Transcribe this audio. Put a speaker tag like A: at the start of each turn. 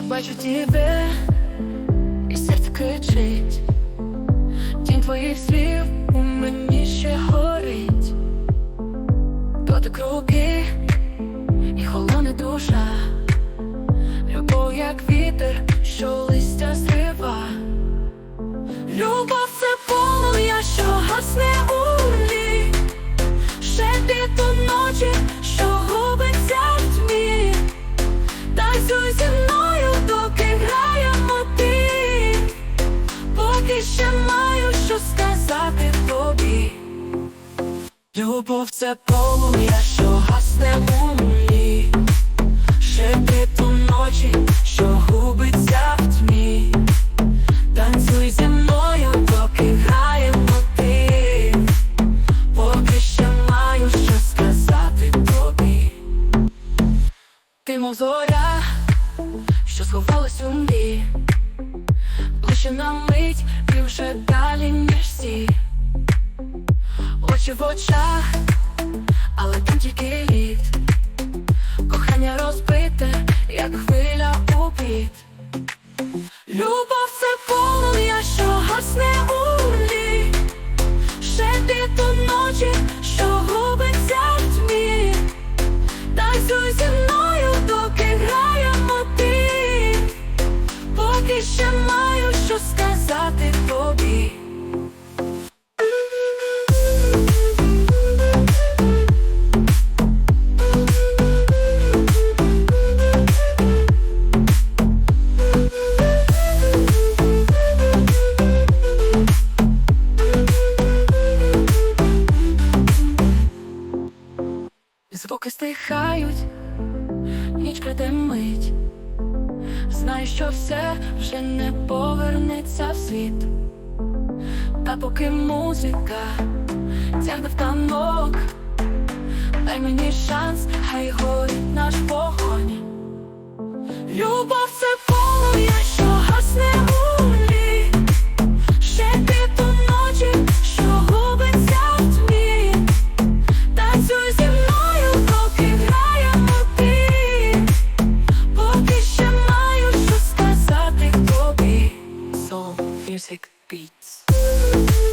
A: бачу тебе, і серце кричить. Тінь твоїх слів у мені ще горить. Дотик руки і холоне душа. Любов, як вітер, що листя зрива. Любов це полум'я, що гасне у млі. Шепіт у ночі, Любов це полум'я, що гасне у млі Шепіт у ночі, що губиться в тьмі. Танцюй зі мною, доки грає мотив Поки ще маю що сказати тобі. Ти мов зоря, що сховалась у млі Ближче на Очі в очах, але там тільки лід. Кохання розбите, як хвиля у піт Звуки стихають, ніч краде мить Знаю, що все вже не повернеться в світ. Та поки музика тягне в танок Дай мені шанс, хай горить наш вогонь. Любов це music beats.